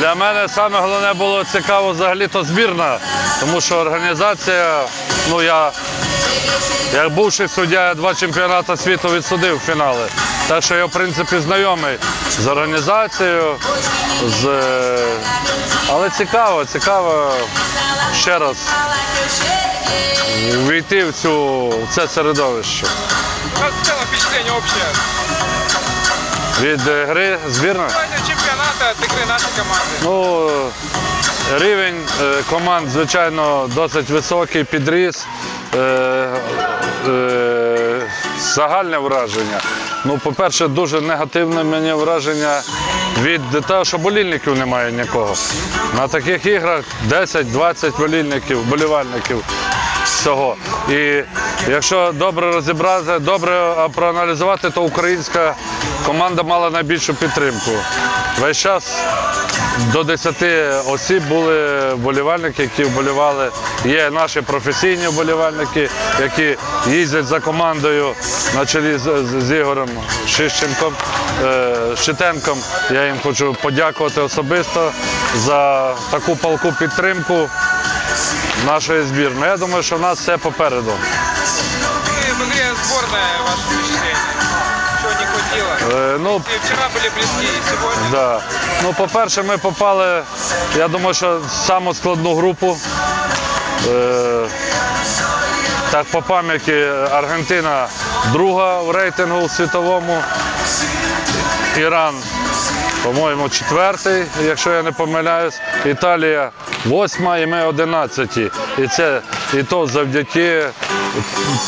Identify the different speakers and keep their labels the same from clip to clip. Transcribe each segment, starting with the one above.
Speaker 1: Для мене саме головне було цікаво взагалі то збірна, тому що організація, ну я як бувший суддя, два чемпіонати світу відсудив фінали. Так що я, в принципі, знайомий з організацією, з... але цікаво, цікаво ще раз увійти в, цю, в це середовище.
Speaker 2: Как в целом впечатление общее?
Speaker 1: Від е, гри збірної.
Speaker 2: Сегодня чемпионата от игры нашей команды.
Speaker 1: Ну, рівень е, команд, звичайно, досить високий, підріс. Е, загальне враження. Ну, по-перше, дуже негативне мені враження від того, що болільників немає нікого. На таких іграх 10-20 болільників, болівальників всього. І якщо добре розібрати, добре проаналізувати, то українська команда мала найбільшу підтримку. Весь час до 10 осіб були вболівальники, які вболівали. Є наші професійні вболівальники, які їздять за командою на чолі з, Ігорем Шищенком, е, Шитенком. Я їм хочу подякувати особисто за таку палку підтримку нашої збірної. Я думаю, що в нас все попереду.
Speaker 2: В игре сборная, ваше впечатление?
Speaker 1: Ну,
Speaker 2: вчора були близки, и сегодня.
Speaker 1: Да. Ну, по-перше, ми попали, я думаю, що в саму складну групу. Е, так, по пам'яті Аргентина друга в рейтингу світовому. Іран, по-моєму, четвертий, якщо я не помиляюсь. Італія восьма і ми одинадцяті. І це і то завдяки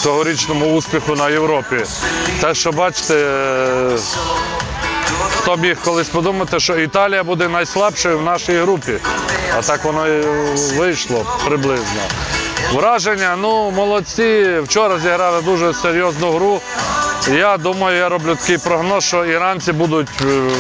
Speaker 1: тогорічному успіху на Європі. Так що бачите, е, Хто міг колись подумати, що Італія буде найслабшою в нашій групі. А так воно і вийшло приблизно. Враження, ну, молодці. Вчора зіграли дуже серйозну гру. Я думаю, я роблю такий прогноз, що іранці будуть, е,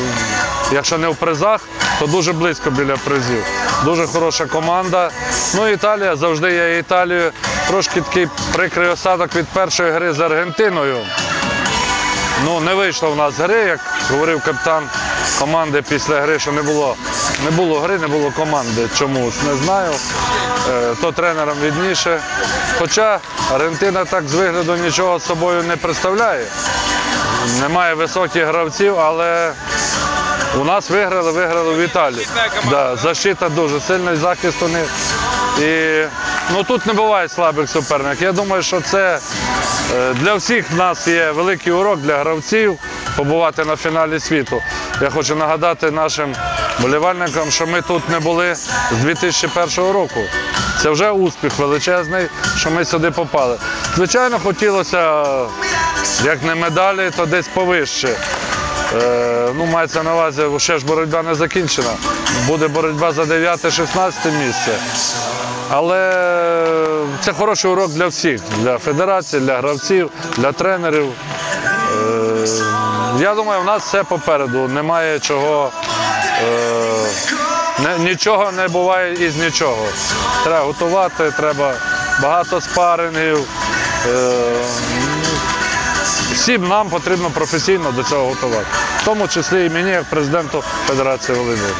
Speaker 1: якщо не в призах, то дуже близько біля призів. Дуже хороша команда. Ну, Італія завжди є Італією. Трошки такий прикрий осадок від першої гри з Аргентиною. Ну, не вийшло в нас гри, як говорив капітан команди після гри, що не було, не було гри, не було команди. Чому ж не знаю. Е, То тренерам відніше. Хоча Аргентина так з вигляду нічого з собою не представляє. Немає високих гравців, але у нас виграли, виграли в Італії. Да, защита дуже сильний захист у них. І ну, тут не буває слабих суперників. Я думаю, що це е, для всіх нас є великий урок для гравців побувати на фіналі світу. Я хочу нагадати нашим болівальникам, що ми тут не були з 2001 року. Це вже успіх величезний, що ми сюди попали. Звичайно, хотілося, як не медалі, то десь повище. Е, ну, мається на увазі, ще ж боротьба не закінчена. Буде боротьба за 9-16 місце. Але це хороший урок для всіх, для федерації, для гравців, для тренерів. Е, я думаю, в нас все попереду. Немає чого. Е, нічого не буває із нічого. Треба готувати, треба багато спарингів. Всім нам потрібно професійно до цього готувати, в тому числі і мені, як президенту Федерації волейболу.